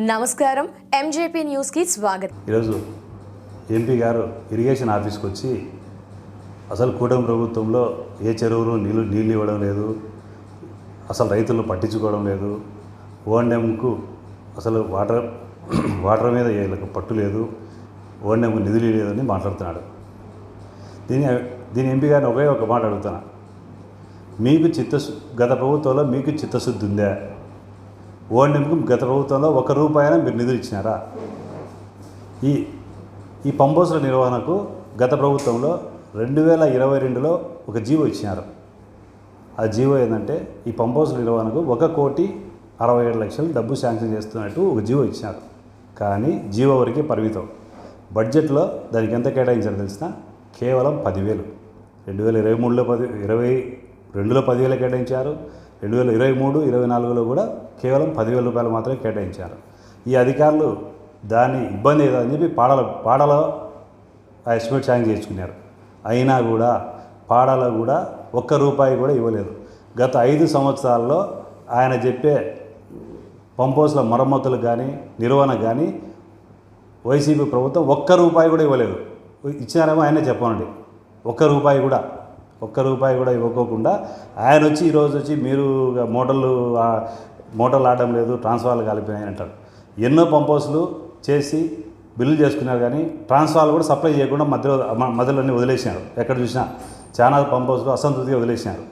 నమస్కారం. ఎంజేపీ న్యూస్కి స్వాగతం. ఈరోజు ఎంపీ గారు ఇరిగేషన్ ఆఫీస్కి వచ్చి అసలు కూటమి ప్రభుత్వంలో ఏ చెరువులు నీళ్ళు నీళ్ళు ఇవ్వడం లేదు అసలు రైతులను పట్టించుకోవడం లేదు ఓఎన్ఎంకు అసలు వాటర్ వాటర్ మీద వీళ్ళకి పట్టు లేదు ఓఎన్ఎంకు నిధులు లేదని మాట్లాడుతున్నాడు. దీని దీని ఎంపీ గారిని ఒకే ఒక మాట అడుగుతున్నా. మీకు చిత్తశు గత ప్రభుత్వంలో మీకు చిత్తశుద్ధి ఉందా? ఓఎండ్ఎంకు గత ప్రభుత్వంలో ఒక రూపాయన మీరు నిధులు ఇచ్చినారా? ఈ ఈ పంపోసుల నిర్వహణకు గత ప్రభుత్వంలో రెండు వేల ఇరవై రెండులో ఒక జీవో ఇచ్చినారు. ఆ జీవో ఏంటంటే ఈ పంపోసుల నిర్వహణకు ఒక కోటి అరవై ఏడు లక్షలు డబ్బు శాంక్షన్ చేస్తున్నట్టు ఒక జీవో ఇచ్చినారు. కానీ జీవో వరకే పరిమితం. బడ్జెట్లో దానికి ఎంత కేటాయించారో తెలిసిన కేవలం పదివేలు. రెండు వేల ఇరవై మూడులో పది ఇరవై రెండులో పదివేలు కేటాయించారు. రెండు వేల ఇరవై మూడు ఇరవై నాలుగులో కూడా కేవలం పదివేల రూపాయలు మాత్రమే కేటాయించారు. ఈ అధికారులు దాని ఇబ్బంది ఏదని చెప్పి పాడల పాడలో ఎస్టిమేట్ సాయం చేసుకున్నారు. అయినా కూడా పాడలో కూడా ఒక్క రూపాయి కూడా ఇవ్వలేదు. గత ఐదు సంవత్సరాల్లో ఆయన చెప్పే పంపోస్ల మరమ్మతులు కానీ నిర్వహణ కానీ వైసీపీ ప్రభుత్వం ఒక్క రూపాయి కూడా ఇవ్వలేదు. ఇచ్చినారేమో ఆయనే చెప్పనండి ఒక్క రూపాయి కూడా. ఒక్క రూపాయి కూడా ఇవ్వకోకుండా ఆయన వచ్చి ఈరోజు వచ్చి మీరు మోటార్లు మోటార్లు ఆడడం లేదు ట్రాన్స్ఫార్లు కాలిపోయినాయి అంటారు. ఎన్నో పంపోస్లు చేసి బిల్లు చేసుకున్నారు కానీ ట్రాన్స్ఫార్లు కూడా సప్లై చేయకుండా మధ్యలో మధ్యలోనే వదిలేసినారు. ఎక్కడ చూసినా చాలా పంపోస్లు అసంతృప్తిగా వదిలేసినారు.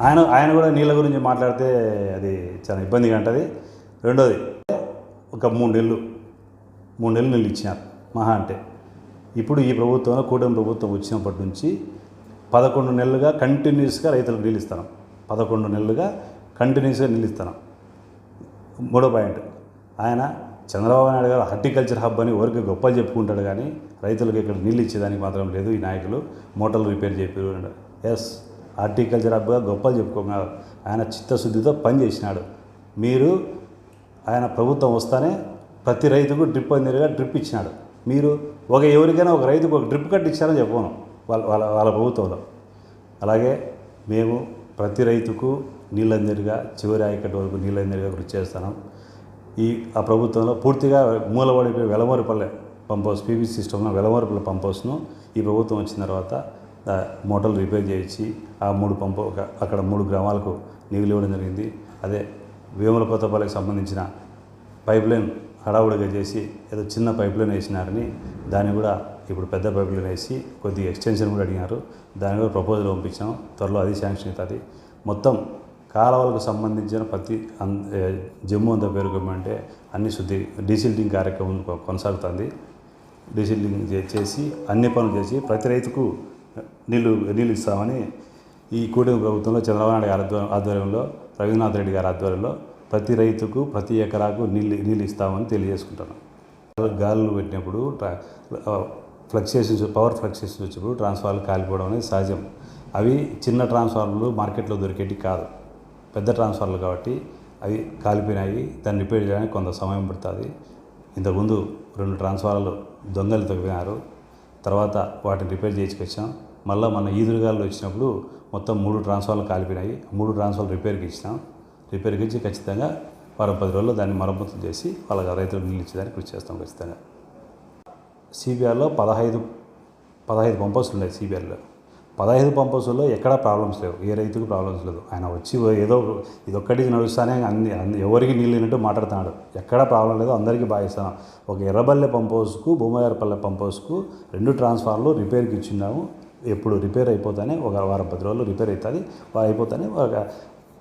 ఆయన ఆయన కూడా నీళ్ళ గురించి మాట్లాడితే అది చాలా ఇబ్బందిగా ఉంటుంది. రెండోది ఒక మూడు నెలలు మూడు నెలలు నీళ్ళు ఇచ్చినారు. మహా అంటే ఇప్పుడు ఈ ప్రభుత్వంలో కూటమి ప్రభుత్వం వచ్చినప్పటి నుంచి పదకొండు నెలలుగా కంటిన్యూస్గా రైతులకు నీళ్ళు ఇస్తాను. పదకొండు నెలలుగా కంటిన్యూస్గా నీళ్ళు మూడో పాయింట్. ఆయన చంద్రబాబు నాయుడు గారు హార్టికల్చర్ హబ్ అని ఊరికి గొప్పలు చెప్పుకుంటాడు కానీ రైతులకు ఇక్కడ నీళ్ళు ఇచ్చేదానికి మాత్రం లేదు. ఈ నాయకులు మోటార్లు రిపేర్ చేపారు ఎస్ హార్టికల్చర్ హబ్గా గొప్పలు చెప్పుకున్నారు ఆయన చిత్తశుద్ధితో పనిచేసినాడు. మీరు ఆయన ప్రభుత్వం వస్తానే ప్రతి రైతుకు డ్రిప్ అందిరుగా డ్రిప్ ఇచ్చినాడు. మీరు ఒక ఎవరికైనా ఒక రైతుకు ఒక డ్రిప్ కట్ ఇచ్చారని చెప్పను. వాళ్ళ వాళ్ళ వాళ్ళ ప్రభుత్వంలో. అలాగే మేము ప్రతి రైతుకు నీళ్ళందరిగా చివరి ఆయకట్టు వరకు నీళ్ళందరిగా కృషి చేస్తాను ఈ ఆ ప్రభుత్వంలో పూర్తిగా మూలబడిపోయి వెలమరిపల్లె పంపోస్ పీవీ సిస్టంలో వెలమరిపల్లె పంపోస్ను ఈ ప్రభుత్వం వచ్చిన తర్వాత మోటార్లు రిపేర్ చేయించి ఆ మూడు పంపు అక్కడ మూడు గ్రామాలకు నీళ్ళు ఇవ్వడం జరిగింది. అదే వేముల కొత్తపల్లికి సంబంధించిన పైప్ లైన్ హడావుడిగా చేసి ఏదో చిన్న పైప్ లైన్ వేసినారని దాన్ని కూడా ఇప్పుడు పెద్ద పైప్ వేసి కొద్దిగా ఎక్స్టెన్షన్ కూడా అడిగినారు. దాని కూడా ప్రపోజల్ పంపించాం. త్వరలో అది శాంక్షన్ అవుతుంది. మొత్తం కాలువలకు సంబంధించిన ప్రతి అన్ జమ్ము అంత పేరుకోమంటే అన్ని శుద్ధి డీసిల్టింగ్ కార్యక్రమం కొనసాగుతుంది. డీసిల్టింగ్ చేసి అన్ని పనులు చేసి ప్రతి రైతుకు నీళ్ళు నీళ్ళు ఇస్తామని ఈ కూటమి ప్రభుత్వంలో చంద్రబాబు నాయుడు గారి ఆధ్వర్యం- ఆధ్వర్యంలో రవీంద్రనాథ్ రెడ్డి గారి ఆధ్వర్యంలో ప్రతి రైతుకు ప్రతి ఎకరాకు నీళ్ళు నీళ్ళు ఇస్తామని తెలియజేసుకుంటాను గాలులు పెట్టినప్పుడు ఫ్లక్చుయేషన్స్ పవర్ ఫ్లక్చుయేషన్స్ వచ్చినప్పుడు ట్రాన్స్ఫార్మర్లు కాలిపోవడం అనేది సహజం. అవి చిన్న ట్రాన్స్ఫార్మర్లు మార్కెట్లో దొరికేటి కాదు. పెద్ద ట్రాన్స్ఫార్మర్లు కాబట్టి అవి కాలిపోయినాయి. దాన్ని రిపేర్ చేయడానికి కొంత సమయం పడుతుంది. ఇంతకుముందు రెండు ట్రాన్స్ఫార్మర్లు దొంగలు తగ్గినారు తర్వాత వాటిని రిపేర్ చేసుకొచ్చాం మళ్ళీ మన ఈదురుగాలు వచ్చినప్పుడు మొత్తం మూడు ట్రాన్స్ఫార్మర్లు కాలిపోయినాయి. మూడు ట్రాన్స్ఫార్మర్లు రిపేర్కి ఇచ్చినాం. రిపేర్కి ఇచ్చి ఖచ్చితంగా వారం పది రోజుల్లో దాన్ని మరమ్మతులు చేసి వాళ్ళ రైతులకు నీళ్ళు ఇచ్చేదానికి కృషి చేస్తాం ఖచ్చితంగా. సిబిఆర్లో పదహైదు పదహైదు పంపర్స్ ఉన్నాయి సిబిఆర్లో పదహైదు పంపర్స్లో ఎక్కడా ప్రాబ్లమ్స్ లేవు. ఏ రైతుకు ప్రాబ్లమ్స్ లేదు. ఆయన వచ్చి ఏదో ఇదొక్కటి నడుస్తానే అన్ని అన్ని ఎవరికి నీళ్ళినట్టు మాట్లాడుతున్నాడు. ఎక్కడా ప్రాబ్లం లేదు. అందరికీ బాగా ఒక ఎర్రబల్లె పంపోస్కు భూమగారపల్లె పంపోస్కు రెండు ట్రాన్స్ఫార్మర్లు రిపేర్కి ఇచ్చిన్నాము ఎప్పుడు రిపేర్ అయిపోతానే ఒక వారం పది రోజులు రిపేర్ అవుతుంది అయిపోతానే ఒక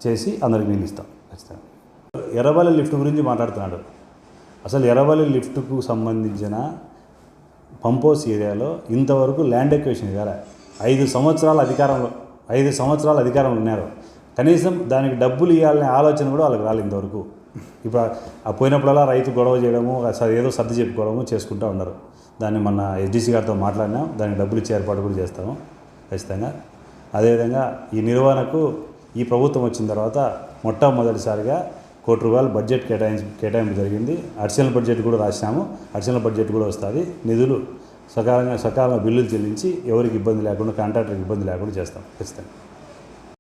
చేసి అందరికి నీళ్ళు ఇస్తాం. ఖచ్చితంగా. ఎర్రబల్లె లిఫ్ట్ గురించి మాట్లాడుతున్నాడు. అసలు ఎర్రబల్లి లిఫ్ట్కు సంబంధించిన పంపోస్ ఏరియాలో ఇంతవరకు ల్యాండ్ ఎక్వేషన్ కదా ఐదు సంవత్సరాల అధికారంలో ఐదు సంవత్సరాల అధికారంలో ఉన్నారు. కనీసం దానికి డబ్బులు ఇవ్వాలనే ఆలోచన కూడా వాళ్ళకి రాలేదు ఇంతవరకు. ఇప్పుడు ఆ- పోయినప్పుడల్లా రైతు గొడవ చేయడము ఏదో సర్ది చెప్పుకోవడము చేసుకుంటూ ఉన్నారు. దాన్ని మన ఎస్డీసీ గారితో మాట్లాడినాం దానికి డబ్బులు ఇచ్చే ఏర్పాటు కూడా చేస్తాము ఖచ్చితంగా. అదేవిధంగా ఈ నిర్వహణకు ఈ ప్రభుత్వం వచ్చిన తర్వాత మొట్టమొదటిసారిగా కోటి రూపాయలు బడ్జెట్ కేటాయించి కేటాయింపు జరిగింది. అడిషనల్ బడ్జెట్ కూడా రాసినాము అడిషనల్ బడ్జెట్ కూడా వస్తుంది. నిధులు సకాలంగా సకాలంలో బిల్లులు చెల్లించి ఎవరికి ఇబ్బంది లేకుండా కాంట్రాక్టర్కి ఇబ్బంది లేకుండా చేస్తాం. ఖచ్చితంగా.